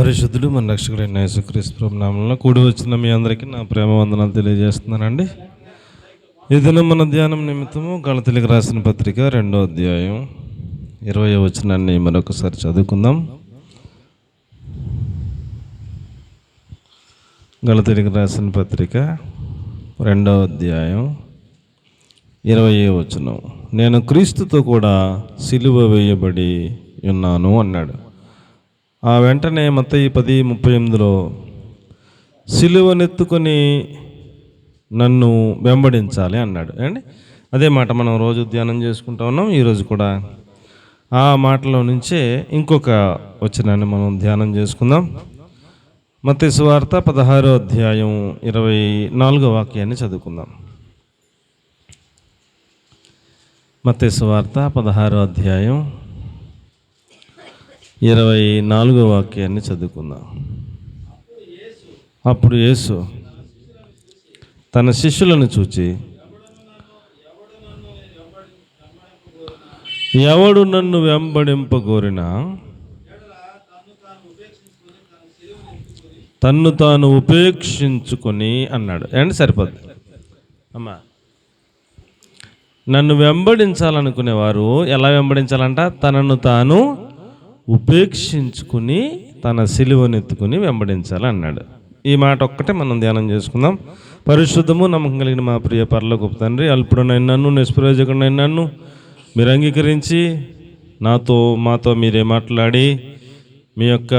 పరిశుద్ధుడు మన రక్షకుడైన యేసుక్రీస్తు నామంలో కూడి వచ్చిన మీ అందరికీ నా ప్రేమ వందనాలు తెలియజేస్తున్నానండి. ఈ మన ధ్యానం నిమిత్తము గణతలికి రాసిన పత్రిక రెండో అధ్యాయం ఇరవై వచనాన్ని మరొకసారి చదువుకుందాం. గణతలికి రాసిన పత్రిక రెండో అధ్యాయం ఇరవై వచనం. నేను క్రీస్తుతో కూడా సిలువ వేయబడి ఉన్నాను అన్నాడు. ఆ వెంటనే మత్తయి పది ముప్పై ఎనిమిదిలో సిలువనెత్తుకొని నన్ను వెంబడించాలి అన్నాడు. అండి అదే మాట మనం రోజు ధ్యానం చేసుకుంటా ఉన్నాం. ఈరోజు కూడా ఆ మాటలో నుంచే ఇంకొక వచనాన్ని మనం ధ్యానం చేసుకుందాం. మత్తయి సువార్త పదహారో అధ్యాయం ఇరవై నాలుగో వాక్యాన్ని చదువుకుందాం. మత్తయి సువార్త పదహారో అధ్యాయం ఇరవై నాలుగో వాక్యాన్ని చదువుకుందాం. అప్పుడు యేసు తన శిష్యులను చూచి ఎవడు నన్ను వెంబడింపగోరినా తన్ను తాను ఉపేక్షించుకొని అన్నాడు. ఏంటి సరిపోద్ది? అమ్మా నన్ను వెంబడించాలనుకునేవారు ఎలా వెంబడించాలంట? తనను తాను ఉపేక్షించుకుని తన సిలువనెత్తుకుని వెంబడించాలి అన్నాడు ఈ మాట ఒక్కటే మనం ధ్యానం చేసుకుందాం. పరిశుద్ధము నమ్మకం కలిగిన మా ప్రియ పర్ల గొప్ప తండ్రి అల్పుడనైన నన్ను నిష్ప్రయోజకుడైన నన్ను మీరు అంగీకరించి నాతో మాతో మీరే మాట్లాడి మీ యొక్క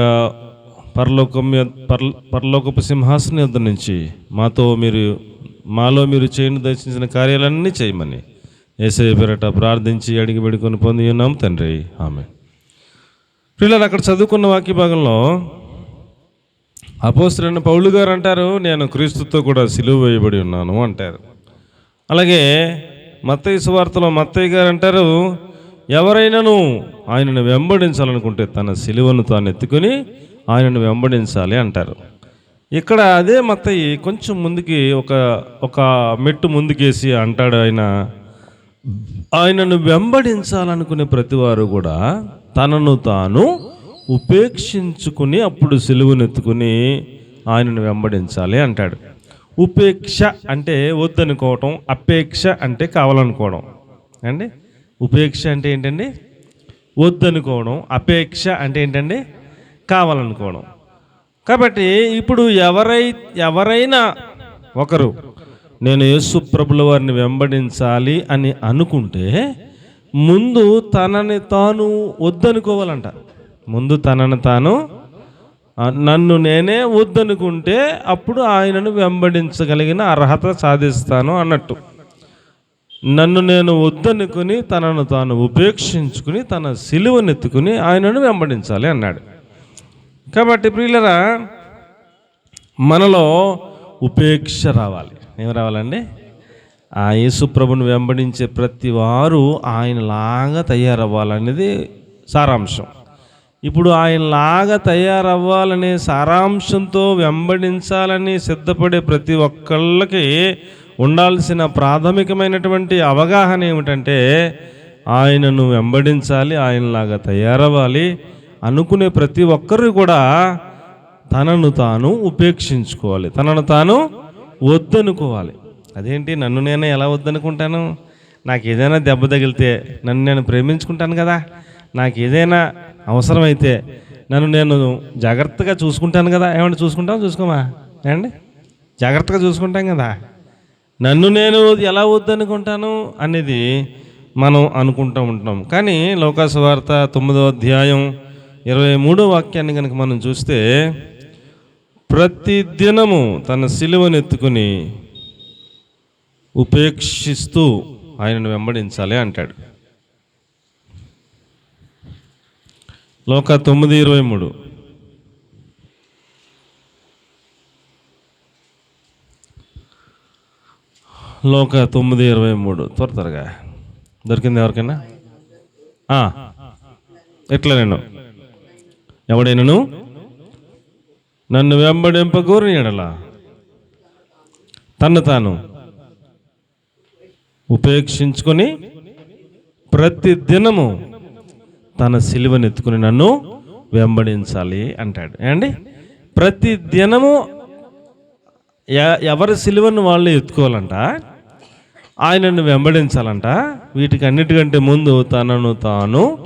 పరలోకం యొ- పర్ల పరలోకపు సింహాసనం యొద్ద నుంచి మాతో మీరు మాలో మీరు చేయని దర్శించిన కార్యాలన్నీ చేయమని ఏసై పేరట ప్రార్థించి అడిగి పెడుకొని పొంది ఉన్నాం తండ్రి. ఆమె పిల్లలు అక్కడ చదువుకున్న వాక్య భాగంలో అపోస్తులైన పౌలు గారు అంటారు నేను క్రీస్తుతో కూడా సిలువ వేయబడి ఉన్నాను అంటారు. అలాగే మత్తయ్య సువార్తలో మత్తయ్య గారు అంటారు ఎవరైనాను ఆయనను వెంబడించాలనుకుంటే తన సిలువను తాను ఎత్తుకొని ఆయనను వెంబడించాలి అంటారు. ఇక్కడ అదే మత్తయ్య కొంచెం ముందుకి ఒక ఒక మెట్టు ముందుకేసి అంటాడు ఆయన. ఆయనను వెంబడించాలనుకునే ప్రతివారు కూడా తనను తాను ఉపేక్షించుకుని అప్పుడు సిలువనెత్తుకుని ఆయనను వెంబడించాలి అంటాడు. ఉపేక్ష అంటే వద్దనుకోవటం అపేక్ష అంటే కావాలనుకోవడం. అండి? ఉపేక్ష అంటే ఏంటండి? వద్దనుకోవడం అపేక్ష అంటే ఏంటండి? కావాలనుకోవడం. కాబట్టి ఇప్పుడు ఎవరై ఎవరైనా ఒకరు నేను యేసు ప్రభుల వారిని వెంబడించాలి అని అనుకుంటే ముందు తనని తాను వద్దనుకోవాలంట. ముందు తనని తాను నన్ను నేనే వద్దనుకుంటే అప్పుడు ఆయనను వెంబడించగలిగిన అర్హత సాధిస్తాను అన్నట్టు. నన్ను నేను వద్దనుకుని తనను తాను ఉపేక్షించుకుని తన సిలువనెత్తుకుని ఆయనను వెంబడించాలి అన్నాడు. కాబట్టి ప్రియులరా మనలో ఉపేక్ష రావాలి. ఏం రావాలండి? ఆ యేసుప్రభుని వెంబడించే ప్రతి వారు ఆయనలాగా తయారవ్వాలనేది సారాంశం. ఇప్పుడు ఆయనలాగా తయారవ్వాలనే సారాంశంతో వెంబడించాలని సిద్ధపడే ప్రతి ఒక్కళ్ళకి ఉండాల్సిన ప్రాథమికమైనటువంటి అవగాహన ఏమిటంటే ఆయనను వెంబడించాలి ఆయనలాగా తయారవ్వాలి అనుకునే ప్రతి ఒక్కరు కూడా తనను తాను ఉపేక్షించుకోవాలి తనను తాను వద్దనుకోవాలి. అదేంటి? నన్ను నేను ఎలా వద్దనుకుంటాను? నాకు ఏదైనా దెబ్బ తగిలితే నన్ను నేను ప్రేమించుకుంటాను కదా. నాకు ఏదైనా అవసరమైతే నన్ను నేను జాగ్రత్తగా చూసుకుంటాను కదా. ఏమంటే చూసుకుంటాం చూసుకోమా? ఏమండి? జాగ్రత్తగా చూసుకుంటాం కదా. నన్ను నేను ఎలా వద్దనుకుంటాను అనేది మనం అనుకుంటూ ఉంటాం కానీ లోకాసు వార్త తొమ్మిదో అధ్యాయం ఇరవై మూడో వాక్యాన్ని కనుక మనం చూస్తే ప్రతి దినము తన సిలువను ఎత్తుకుని ఉపేక్షిస్తూ ఆయనను వెంబడించాలి అంటాడు. లోక తొమ్మిది ఇరవై మూడు. లోక తొమ్మిది ఇరవై మూడు. త్వర త్వరగా. దొరికింది ఎవరికైనా? ఎట్లా నేను? ఎవడైనను? నన్ను వెంబడింపగోరిన ఎడలా. తను తాను. ఉపేక్షించుకొని ప్రతి దినము తన సిలువనెత్తుకుని నన్ను వెంబడించాలి అంటాడు. ఏమండి? ప్రతి దినము ఎ- ఎవరి సిలువను వాళ్ళు ఎత్తుకోవాలంట ఆయనను వెంబడించాలంట వీటికి అన్నిటికంటే ముందు తనను తాను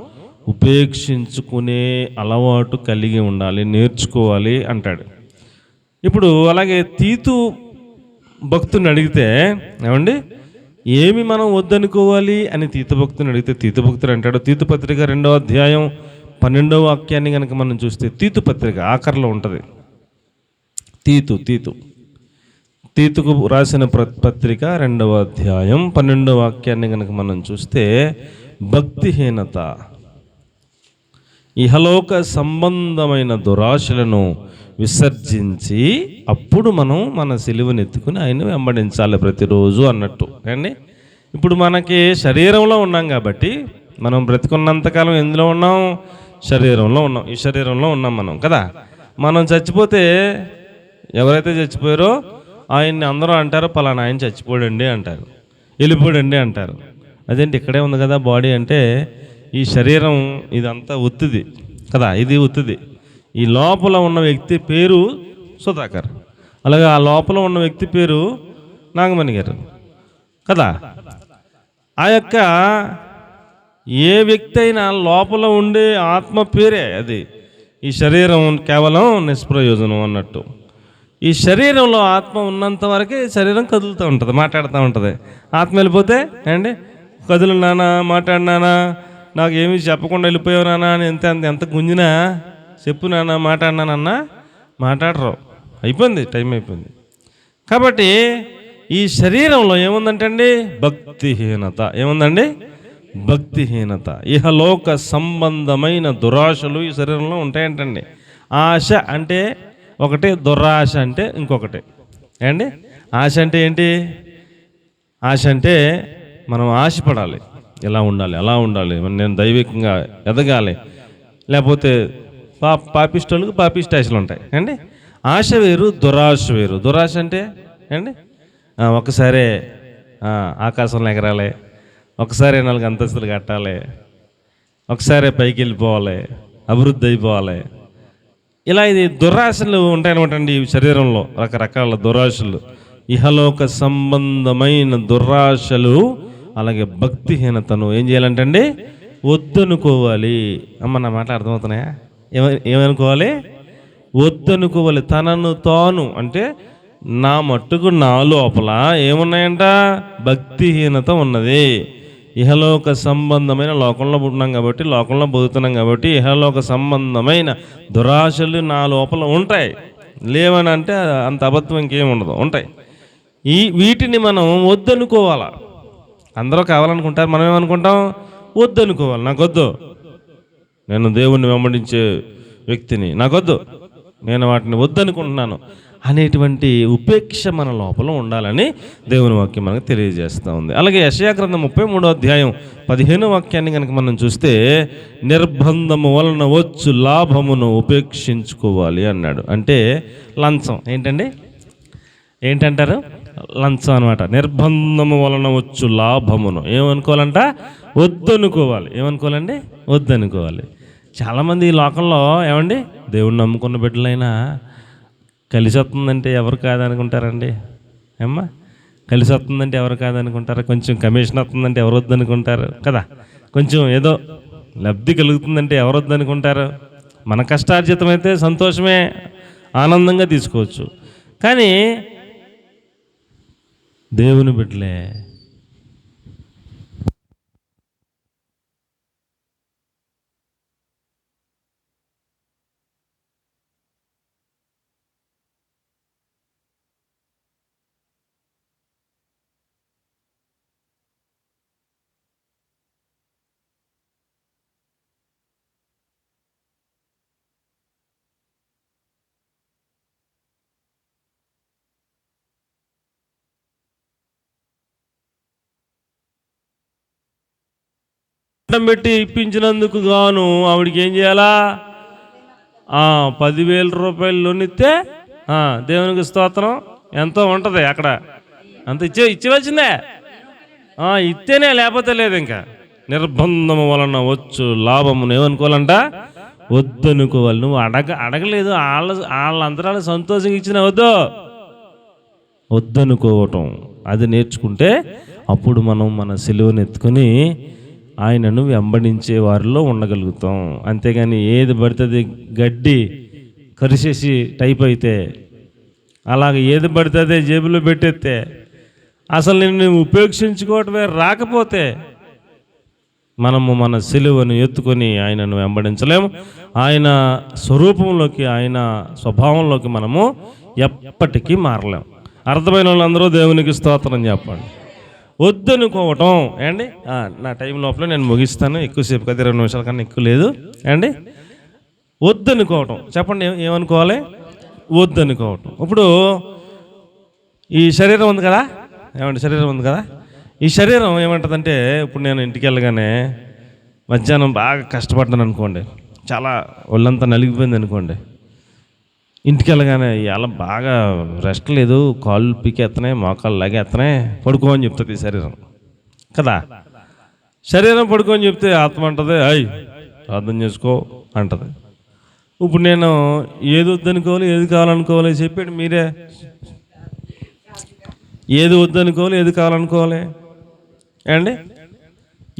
ఉపేక్షించుకునే అలవాటు కలిగి ఉండాలి నేర్చుకోవాలి అంటాడు. ఇప్పుడు అలాగే తీతు భక్తుని అడిగితే ఏమండి? ఏమి మనం వద్దనుకోవాలి అని తీతభక్తుని అడిగితే తీతభక్తుడు అంటాడు. తీతుపత్రిక రెండవ అధ్యాయం పన్నెండవ వాక్యాన్ని కనుక మనం చూస్తే తీతుపత్రిక ఆఖరిలో ఉంటుంది. తీతు తీతు. తీతుకు రాసిన ప్ర- పత్రిక రెండవ అధ్యాయం పన్నెండవ వాక్యాన్ని కనుక మనం చూస్తే భక్తిహీనత ఇహలోక సంబంధమైన దురాశలను విసర్జించి అప్పుడు మనం మన సిలువను ఎత్తుకుని ఆయన వెంబడించాలి ప్రతిరోజు అన్నట్టు. అండి ఇప్పుడు మనకి శరీరంలో ఉన్నాం కాబట్టి మనం బ్రతికున్నంతకాలం ఎందులో ఉన్నాం? శరీరంలో ఉన్నాం. ఈ శరీరంలో ఉన్నాం మనం కదా? మనం చచ్చిపోతే ఎవరైతే చచ్చిపోయారో ఆయన్ని అందరూ అంటారు పలానా ఆయన చచ్చిపోడండి అంటారు. వెళ్ళిపోడండి అంటారు. అదేంటి? ఇక్కడే ఉంది కదా బాడీ అంటే ఈ శరీరం ఇదంతా ఒత్తిది కదా ఇది ఒత్తిది. ఈ లోపల ఉన్న వ్యక్తి పేరు సుధాకర్. అలాగే ఆ లోపల ఉన్న వ్యక్తి పేరు నాగమణి గారు. కదా ఆ యొక్క ఏ వ్యక్తి అయినా లోపల ఉండే ఆత్మ పేరే అది. ఈ శరీరం కేవలం నిష్ప్రయోజనం అన్నట్టు. ఈ శరీరంలో ఆత్మ ఉన్నంత వరకే శరీరం కదులుతూ ఉంటుంది మాట్లాడుతూ ఉంటుంది. ఆత్మ వెళ్ళిపోతే అండి కదులున్నానా మాట్లాడినానా? నాకు ఏమీ చెప్పకుండా వెళ్ళిపోయావు నాన్న అని ఎంత ఎంత ఎంత గుంజినా చెప్పు నాన్న మాట్లాడినానన్నా మాట్లాడరు. అయిపోయింది టైం అయిపోయింది. కాబట్టి ఈ శరీరంలో ఏముందంటండి? భక్తిహీనత. ఏముందండి? భక్తిహీనత. ఇహలోక సంబంధమైన దురాశలు ఈ శరీరంలో ఉంటాయంటండి. ఆశ అంటే ఒకటి దురాశ అంటే ఇంకొకటి. ఏండి ఆశ అంటే ఏంటి? ఆశ అంటే మనం ఆశపడాలి. ఎలా ఉండాలి అలా ఉండాలి. నేను దైవికంగా ఎదగాలి. లేకపోతే పా పాపిస్టోళ్ళకి పాపిస్ట్ ఆశలు ఉంటాయి. అండి ఆశ వేరు దురాశ వేరు. దురాశ అంటే అండి ఒకసారి ఒకసారే ఆకాశంలో ఎగరాలి. ఒకసారి నాలుగు అంతస్తులు కట్టాలి. ఒకసారి పైకి వెళ్ళిపోవాలి. అభివృద్ధి అయిపోవాలి. ఇలా ఇది దురాశలు ఉంటాయన్నమాట అండి ఈ శరీరంలో. రకరకాల దురాశలు. ఇహలోక సంబంధమైన దురాశలు అలాగే భక్తిహీనతను ఏం చేయాలంటే అండి వద్దనుకోవాలి. అమ్మ నా మాట అర్థమవుతున్నాయా? ఏమ ఏమనుకోవాలి? వద్దనుకోవాలి. తనను తాను అంటే నా మట్టుకు నా లోపల ఏమున్నాయంట? భక్తిహీనత ఉన్నది. ఇహలోక సంబంధమైన లోకంలో పుట్టినాం కాబట్టి లోకంలో బతుకుతున్నాం కాబట్టి ఇహలోక సంబంధమైన దురాశలు నా లోపల ఉంటాయి. లేవని అంటే అంత అబద్ధం ఇంకేం ఉండదు. ఉంటాయి. ఈ వీటిని మనం వద్దనుకోవాలా? అందరూ కావాలనుకుంటారు. మనం ఏమనుకుంటాం? వద్దనుకోవాలి. నాకొద్దు. నేను దేవుణ్ణి వెంబడించే వ్యక్తిని. నాకొద్దు. నేను వాటిని వద్దనుకుంటున్నాను. అనేటువంటి ఉపేక్ష మన లోపల ఉండాలని దేవుని వాక్యం మనకు తెలియజేస్తూ ఉంది. అలాగే యశయాగ్రంథం ముప్పై మూడో అధ్యాయం పదిహేను వాక్యాన్ని కనుక మనం చూస్తే నిర్బంధము వలన వచ్చు లాభమును ఉపేక్షించుకోవాలి అన్నాడు. అంటే లంచం. ఏంటండి? ఏంటంటారు? లంచం అనమాట నిర్బంధము వలన వచ్చు లాభమును. ఏమనుకోవాలంట? వద్దనుకోవాలి. ఏమనుకోవాలండి? వద్దనుకోవాలి. చాలామంది ఈ లోకంలో ఏమండి? దేవుణ్ణి నమ్ముకున్న బిడ్డలైనా కలిసి వస్తుందంటే ఎవరు కాదనుకుంటారండి? ఏమ్మా? కలిసి వస్తుందంటే ఎవరు కాదనుకుంటారు? కొంచెం కమిషన్ వస్తుందంటే ఎవరు వద్దనుకుంటారు? కదా? కొంచెం ఏదో లబ్ధి కలుగుతుందంటే ఎవరు వద్దనుకుంటారు? మన కష్టార్జితం అయితే సంతోషమే ఆనందంగా తీసుకోవచ్చు. కానీ దేవుని బిడ్డలే అడ్డం పెట్టి ఇప్పించినందుకు గాను ఆవిడకి ఏం చేయాలా? పదివేల రూపాయలు లోన్ ఇస్తే దేవునికి స్తోత్రం. ఎంతో ఉంటుంది అక్కడ. అంత ఇచ్చే ఇచ్చేవచ్చిందే ఇస్తేనే లేకపోతే లేదు ఇంకా. నిర్బంధము వలన వచ్చు లాభమును ఏమనుకోవాలంట వద్దనుకోవాలి. నువ్వు అడగ అడగలేదు. వాళ్ళ వాళ్ళందరూ సంతోషంగా ఇచ్చిన వద్దు. వద్దనుకోవటం. అది నేర్చుకుంటే అప్పుడు మనం మన సెలవుని ఎత్తుకొని ఆయనను వెంబడించే వారిలో ఉండగలుగుతాం. అంతేగాని ఏది పడుతుంది గడ్డి కరిసేసి టైప్ అయితే అలాగ ఏది పడుతుంది జేబులో పెట్టేస్తే అసలు నేను ఉపేక్షించుకోవటమే రాకపోతే మనము మన సిలువను ఎత్తుకొని ఆయనను వెంబడించలేము. ఆయన స్వరూపంలోకి ఆయన స్వభావంలోకి మనము ఎప్పటికీ మారలేము. అర్థమైన వాళ్ళందరూ దేవునికి స్తోత్రం చెప్పండి. వద్దనుకోవటం. ఏండి నా టైం లోపల నేను ముగిస్తాను. ఎక్కువసేపు కదా ఇరవై నిమిషాల కన్నా ఎక్కువ లేదు. ఏండి వద్దనుకోవటం. చెప్పండి ఏమనుకోవాలి? వద్దనుకోవటం. ఇప్పుడు ఈ శరీరం ఉంది కదా? ఏమంటే శరీరం ఉంది కదా? ఈ శరీరం ఏమంటుందంటే ఇప్పుడు నేను ఇంటికి వెళ్ళగానే మధ్యాహ్నం బాగా కష్టపడ్డాను అనుకోండి. చాలా ఒళ్ళంతా నలిగిపోయింది అనుకోండి. ఇంటికి వెళ్ళగానే ఇలా బాగా రెస్ట్ లేదు కాళ్ళు పీకేస్తున్నాయి మోకాళ్ళు లాగేస్తున్నాయి పడుకో అని చెప్తుంది శరీరం. కదా? శరీరం పడుకో అని చెప్తే ఆత్మ అంటది అయ్ ప్రార్థన చేసుకో అంటది. ఇప్పుడు నేను ఏది వద్దనుకోవాలి ఏది కావాలనుకోవాలి చెప్పాడు మీరే. ఏది వద్దనుకోవాలి ఏది కావాలనుకోవాలి? ఏమండి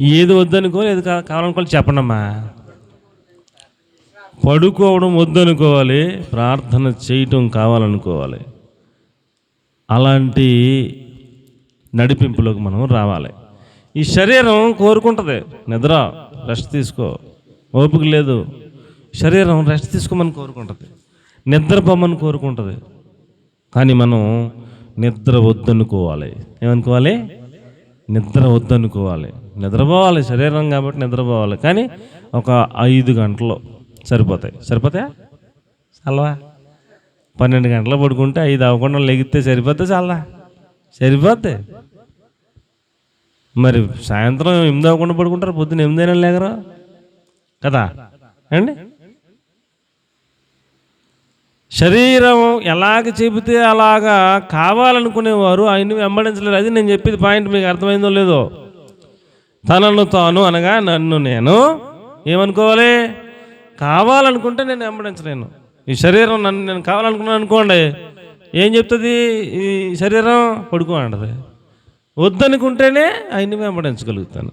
ఏది వద్దనుకోవాలి ఏది కావాలనుకోవాలి చెప్పండమ్మా. పడుకోవడం వద్దనుకోవాలి ప్రార్థన చేయటం కావాలనుకోవాలి. అలాంటి నడిపింపులోకి మనం రావాలి. ఈ శరీరం కోరుకుంటుంది నిద్ర రెస్ట్ తీసుకో. ఓపిక లేదు. శరీరం రెస్ట్ తీసుకోమని కోరుకుంటుంది. నిద్రపోమని కోరుకుంటుంది. కానీ మనం నిద్ర వద్దనుకోవాలి. ఏమనుకోవాలి? నిద్ర వద్దనుకోవాలి. నిద్రపోవాలి శరీరం కాబట్టి నిద్రపోవాలి. కానీ ఒక ఐదు గంటలు సరిపోతాయి. సరిపోతాయా? చల్లవా పన్నెండు గంటలు పడుకుంటే ఐదు అవ్వకుండా లెగితే సరిపోతే చాలా సరిపోద్ది. మరి సాయంత్రం ఎనిమిది అవ్వకుండా పడుకుంటారు పొద్దున్న ఎనిమిదైనా లేగరు? కదా? అండి? శరీరం ఎలాగ చెబితే అలాగా కావాలనుకునేవారు ఆయన్ని వెంబడించలేరు. అది నేను చెప్పేది పాయింట్ మీకు అర్థమైందో లేదో? తనను తాను అనగా నన్ను నేను. ఏమనుకోవాలి? కావాలనుకుంటే నేను వెంబడించలేను. ఈ శరీరం నన్ను నేను కావాలనుకున్నాను అనుకోండి ఏం చెప్తుంది? ఈ శరీరం పడుకో అంటది. వద్దనుకుంటేనే ఆయన్ని వెంబడించగలుగుతాను.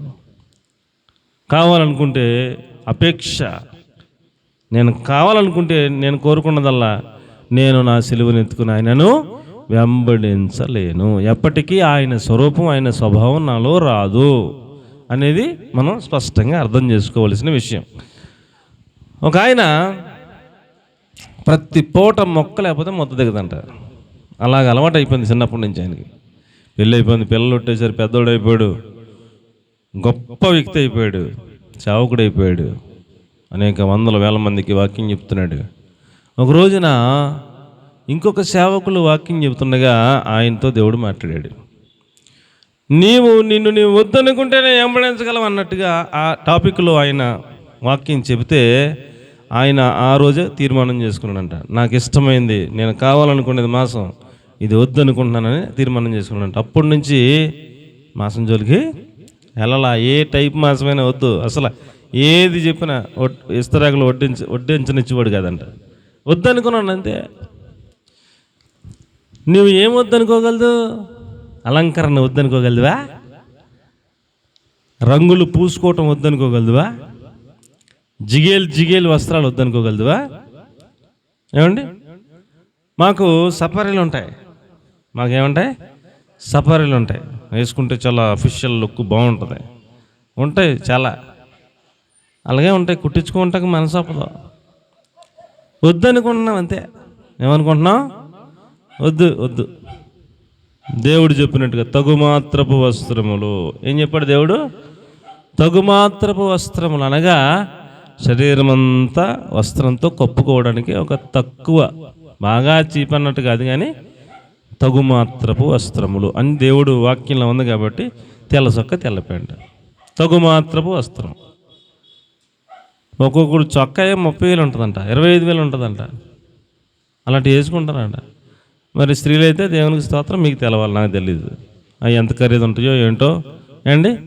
కావాలనుకుంటే అపేక్ష. నేను కావాలనుకుంటే నేను కోరుకున్నదల్లా నేను నా సిలువను ఎత్తుకుని ఆయనను వెంబడించలేను. ఎప్పటికీ ఆయన స్వరూపం ఆయన స్వభావం నాలో రాదు అనేది మనం స్పష్టంగా అర్థం చేసుకోవలసిన విషయం. ఒక ఆయన ప్రతి పూట మొక్క లేకపోతే మొత్త దిగదంట. అలాగ అలవాటు అయిపోయింది చిన్నప్పటి నుంచి ఆయనకి. పెళ్ళి అయిపోయింది పిల్లలు కొట్టేసరి పెద్దోడు అయిపోయాడు గొప్ప వ్యక్తి అయిపోయాడు సేవకుడు అయిపోయాడు అనేక వందల వేల మందికి వాక్యం చెప్తున్నాడు. ఒక రోజున ఇంకొక సేవకులు వాక్యం చెబుతుండగా ఆయనతో దేవుడు మాట్లాడాడు. నీవు నిన్ను నీవు వద్దనుకుంటేనే ఎంబడించగలవు అన్నట్టుగా ఆ టాపిక్లో ఆయన వాక్యం చెబితే ఆయన ఆ రోజే తీర్మానం చేసుకున్నాడంట. నాకు ఇష్టమైంది నేను కావాలనుకునేది మాసం ఇది వద్దనుకుంటున్నానని తీర్మానం చేసుకున్నాడంట. అప్పటి నుంచి మాసం జోలికి వెళ్ళలా? ఏ టైప్ మాసమైనా వద్దు. అసలు ఏది చెప్పినా వడ్- ఇస్తరాకులు వడ్డించి వడ్డించనిచ్చేవాడు కాదంట. వద్దనుకున్నాను అంతే. నువ్వు ఏం వద్దనుకోగలదు? అలంకరణ వద్దనుకోగలదువా? రంగులు పూసుకోవటం వద్దనుకోగలదువా? జిగేలు జిగేలు వస్త్రాలు వద్దనుకోగలదువా? ఏమండి? మాకు సఫారీలు ఉంటాయి. మాకేముంటాయి? సఫారీలు ఉంటాయి. వేసుకుంటే చాలా అఫీషియల్ లుక్ బాగుంటుంది. ఉంటాయి చాలా. అలాగే ఉంటాయి. కుట్టించుకుంటాక మనసు అప్పదు వద్దనుకుంటున్నాం అంతే. ఏమనుకుంటున్నాం? వద్దు వద్దు. దేవుడు చెప్పినట్టుగా తగుమాత్రపు వస్త్రములు. ఏం చెప్పాడు దేవుడు? తగుమాత్రపు వస్త్రములు అనగా శరీరమంతా వస్త్రంతో కప్పుకోవడానికి ఒక తక్కువ బాగా చీప్ అన్నట్టు కాదు కానీ తగుమాత్రపు వస్త్రములు. అని దేవుడు వాక్యంలో ఉంది కాబట్టి తెల్ల చొక్క తెల్ల తెల్లపేంట తగుమాత్రపు వస్త్రం. ఒక్కొక్కడు చొక్కా ముప్పై వేలు ఉంటుందంట ఇరవై ఐదు వేలు ఉంటుందంట. అలాంటి వేసుకుంటారంట. మరి స్త్రీలు అయితే దేవునికి స్తోత్రం మీకు తెలవాలి నాకు తెలియదు అవి ఎంత ఖరీదు ఉంటాయో ఏంటో. ఏండి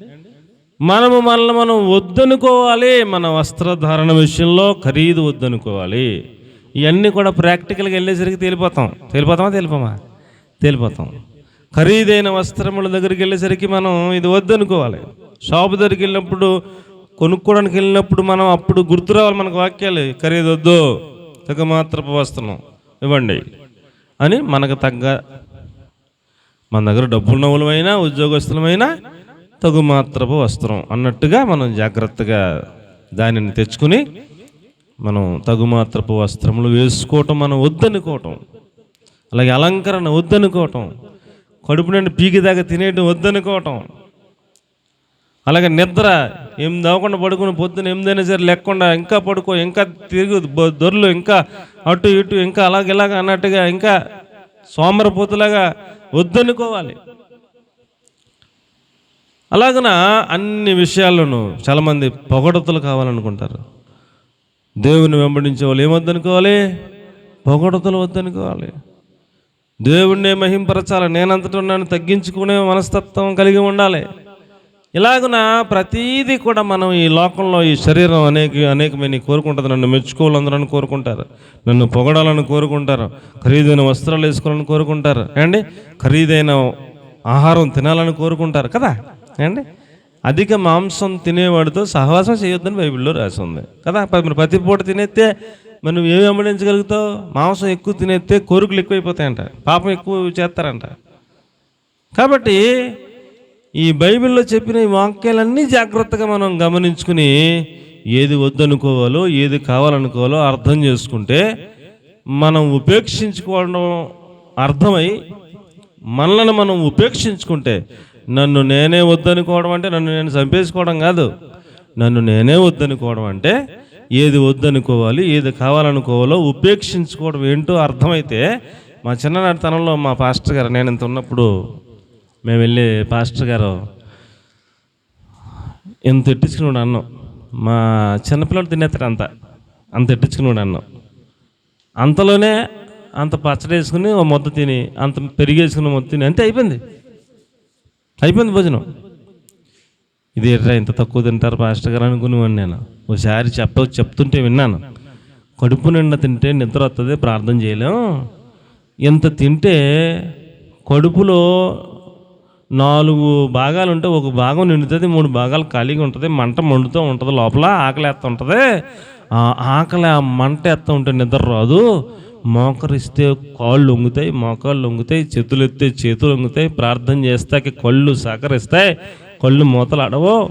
మనము మనల్ని మనం వద్దనుకోవాలి. మన వస్త్రధారణ విషయంలో ఖరీదు వద్దనుకోవాలి. ఇవన్నీ కూడా ప్రాక్టికల్గా వెళ్ళేసరికి తేలిపోతాం. తేలిపోతామా? తేలిపోమా? తేలిపోతాం. ఖరీదైన వస్త్రముల దగ్గరికి వెళ్ళేసరికి మనం ఇది వద్దనుకోవాలి. షాపు దగ్గరికి వెళ్ళినప్పుడు కొనుక్కోవడానికి వెళ్ళినప్పుడు మనం అప్పుడు గుర్తు రావాలి మనకు వాక్యాలు. ఖరీదు వద్దు తగ్గ మాత్రపు వస్త్రం ఇవ్వండి అని మనకు తగ్గ మన దగ్గర డబ్బున్న వాళ్ళమైనా ఉద్యోగస్తులమైనా తగు మాత్రపు వస్త్రం అన్నట్టుగా మనం జాగ్రత్తగా దానిని తెచ్చుకుని మనం తగుమాత్రపు వస్త్రములు వేసుకోవటం మనం వద్దనుకోవటం. అలాగే అలంకరణ వద్దనుకోవటం. కడుపు నుండి పీకి దాకా తినేయటం వద్దనుకోవటం. అలాగే నిద్ర ఏం అవ్వకుండా పడుకుని పొద్దున ఎనిమిదైనా సరే లేకుండా ఇంకా పడుకో ఇంకా తిరుగు దొరలు ఇంకా అటు ఇటు ఇంకా అలాగ ఇలాగ అన్నట్టుగా ఇంకా సోమరపోతులాగా వద్దనుకోవాలి. అలాగన అన్ని విషయాల్లోనూ చాలామంది పొగడతలు కావాలనుకుంటారు. దేవుని వెంబడించే వాళ్ళు ఏమొద్దనుకోవాలి? పొగడతలు వద్దనుకోవాలి. దేవుణ్ణే మహింపరచాలి. నేనంతటా నన్ను తగ్గించుకునే మనస్తత్వం కలిగి ఉండాలి. ఇలాగున ప్రతీదీ కూడా మనం ఈ లోకంలో ఈ శరీరం అనేక అనేకమైన కోరుకుంటుంది. నన్ను మెచ్చుకోవాలందరని కోరుకుంటారు. నన్ను పొగడాలని కోరుకుంటారు. ఖరీదైన వస్త్రాలు వేసుకోవాలని కోరుకుంటారు. అండి ఖరీదైన ఆహారం తినాలని కోరుకుంటారు కదా? అండి అధిక మాంసం తినేవాడితో సహవాసం చేయొద్దని బైబిల్లో రాసి ఉంది కదా మరి ప్రతి పూట తినేస్తే మనం ఏమి వెంబడించగలుగుతావు మాంసం ఎక్కువ తినేస్తే కోరికలు ఎక్కువైపోతాయంట. పాపం ఎక్కువ చేస్తారంట. కాబట్టి ఈ బైబిల్లో చెప్పిన ఈ వాక్యాలన్నీ జాగ్రత్తగా మనం గమనించుకుని ఏది వద్దనుకోవాలో ఏది కావాలనుకోవాలో అర్థం చేసుకుంటే మనం ఉపేక్షించుకోవడం అర్థమై మనల్ని మనం ఉపేక్షించుకుంటే నన్ను నేనే వద్దనుకోవడం అంటే నన్ను నేను చంపేసుకోవడం కాదు. నన్ను నేనే వద్దనుకోవడం అంటే ఏది వద్దనుకోవాలి ఏది కావాలనుకోవాలో ఉపేక్షించుకోవడం ఏంటో అర్థమైతే మా చిన్ననాటితనంలో మా పాస్టర్ గారు నేను ఇంత ఉన్నప్పుడు మేము వెళ్ళి పాస్టర్ గారు ఇంత ఎట్టించుకున్నాడు అన్నం. మా చిన్నపిల్లలు తినేస్తాడు అంత అంత ఎట్టించుకున్నాడు అన్నం. అంతలోనే అంత పచ్చడి వేసుకుని ఓ ముద్ద తిని అంత పెరిగేసుకుని మొత్తం తిని అంతే అయిపోయింది. అయిపోయింది భోజనం. ఇది ఎట్రా ఇంత తక్కువ తింటారు పాస్టర్ గారు అనుకునేవాడిని నేను. ఒకసారి చెప్ప చెప్తుంటే విన్నాను. కడుపు నిండా తింటే నిద్ర వస్తుంది ప్రార్థన చేయలేం. ఇంత తింటే కడుపులో నాలుగు భాగాలు ఉంటే ఒక భాగం నిండుతుంది మూడు భాగాలు ఖాళీగా ఉంటుంది మంట మండుతూ ఉంటుంది లోపల ఆకలి వేస్తూ ఉంటుంది. ఆకలి ఆ మంట వేస్తూ ఉంటే నిద్ర రాదు. మోకరిస్తే కాళ్ళు వంగుతాయి మోకాళ్ళు వంగుతాయి చేతులు ఎత్తే చేతులు వంగుతాయి ప్రార్థన చేస్తాకి కళ్ళు సహకరిస్తాయి కళ్ళు మూతలు అడవు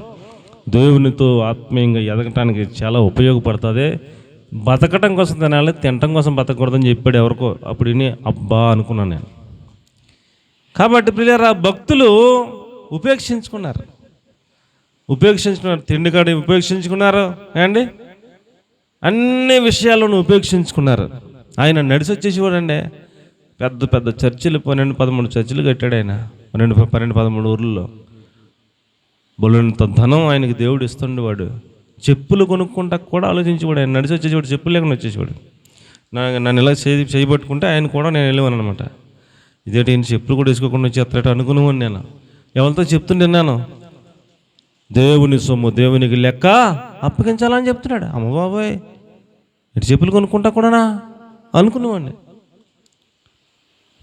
దేవునితో ఆత్మీయంగా ఎదగటానికి చాలా ఉపయోగపడుతుంది. బతకటం కోసం తినాలి తినటం కోసం బతకూడదని చెప్పాడు ఎవరికో. అప్పుడు విని అబ్బా అనుకున్నాను నేను. కాబట్టి ఆ భక్తులు ఉపేక్షించుకున్నారు. ఉపేక్షించుకున్నారు తిండి కాడ ఉపేక్షించుకున్నారు ఏండి అన్ని విషయాలను ఉపేక్షించుకున్నారు. ఆయన నడిచి వచ్చేసి చూడండి. పెద్ద పెద్ద చర్చిలు పన్నెండు పదమూడు చర్చిలు కట్టాడు ఆయన. పన్నెండు పన్నెండు పదమూడు ఊర్లలో. బొలంత ధనం ఆయనకి దేవుడు ఇస్తుండేవాడు చెప్పులు కొనుక్కుంటా కూడా ఆలోచించేవాడు ఆయన. నడిచి వచ్చేసేవాడు చెప్పులు లేకుండా వచ్చేసేవాడు. నా నన్ను ఇలా చేయి చేయబట్టుకుంటే ఆయన కూడా నేను వెళ్ళేవాను అనమాట ఇదేంటి ఈయన చెప్పులు కూడా వేసుకోకుండా వచ్చేస్తాడు అనుకునేవాడిని నేను. ఎవరితో చెప్తుంటున్నాను దేవుని సొమ్ము దేవునికి లెక్క అప్పగించాలని చెప్తున్నాడు. అమ్మబాబాయి ఇటు చెప్పులు కొనుక్కుంటా కూడానా? అనుకునేవాడిని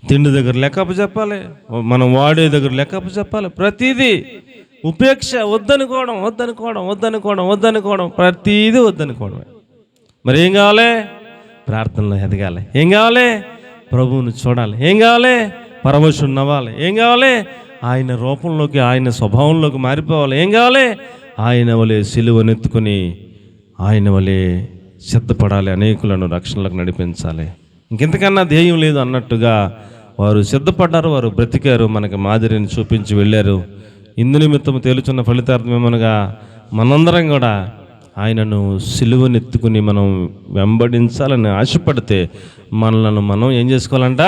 తిండి దగ్గర లెక్కపు చెప్పాలి. మనం వాడే దగ్గర లెక్కపు చెప్పాలి. ప్రతిదీ ఉపేక్ష వద్దనుకోవడం వద్దనుకోవడం వద్దనుకోవడం వద్దనుకోవడం ప్రతిదీ వద్దనుకోవడమే. మరి ఏం కావాలి? ప్రార్థనలో ఎదగాలి. ఏం కావాలి? ప్రభువుని చూడాలి. ఏం కావాలి? పరమశుని నవ్వాలి. ఏం కావాలి? ఆయన రూపంలోకి ఆయన స్వభావంలోకి మారిపోవాలి. ఏం కావాలి? ఆయన వలె సిలువనెత్తుకొని ఆయన వలె సిద్ధపడాలి అనేకులను రక్షణలకు నడిపించాలి. ఇంకెంతకన్నా ధ్యేయం లేదు అన్నట్టుగా వారు సిద్ధపడ్డారు వారు బ్రతికారు మనకి మాదిరిని చూపించి వెళ్ళారు. ఇందు నిమిత్తం తేలుచున్న ఫలితార్థం ఏమనగా మనందరం కూడా ఆయనను సిలువనెత్తుకుని మనం వెంబడించాలని ఆశపడితే మనలను మనం ఏం చేసుకోవాలంట?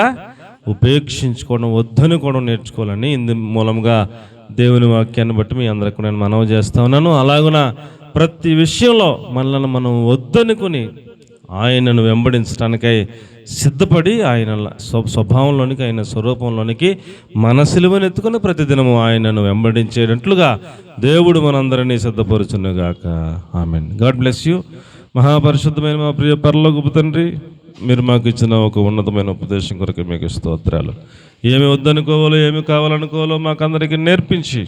ఉపేక్షించుకోవడం వద్దనుకోవడం నేర్చుకోవాలని ఇందు మూలంగా దేవుని వాక్యాన్ని బట్టి మీ అందరికి నేను మనవి చేస్తా ఉన్నాను. అలాగున ప్రతి విషయంలో మనల్ని మనం వద్దనుకుని ఆయనను వెంబడించడానికై సిద్ధపడి ఆయన స్వ- స్వభావంలోనికి ఆయన స్వరూపంలోనికి మన సిలువను ఎత్తుకుని ప్రతిదినము ఆయనను వెంబడించేటట్లుగా దేవుడు మనందరినీ సిద్ధపరుచునుగాక. ఆమెన్. God bless you. మహాపరిశుద్ధమైన మా ప్రియ పరలోకపు తండ్రి మీరు మాకు ఇచ్చిన ఒక ఉన్నతమైన ఉపదేశం కొరకు మీకు స్తోత్రాలు. ఏమి వద్దనుకోవాలో ఏమి కావాలనుకోవాలో మాకందరికీ నేర్పించి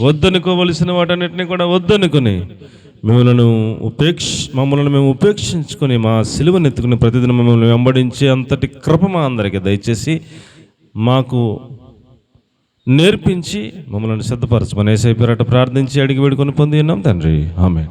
వద్దనుకోవలసిన వాటన్నిటిని కూడా వద్దనుకుని మిమ్మల్ని ఉపేక్ష మమ్మల్ని మేము ఉపేక్షించుకొని మా సిలువను ఎత్తుకుని ప్రతిదిన మమ్మల్ని వెంబడించే అంతటి కృప మా అందరికీ దయచేసి మాకు నేర్పించి మమ్మల్ని సిద్ధపరచమని ఏసై ప్రార్థించి అడిగి వేడుకొని పొంది ఉన్నాం తండ్రి. ఆమె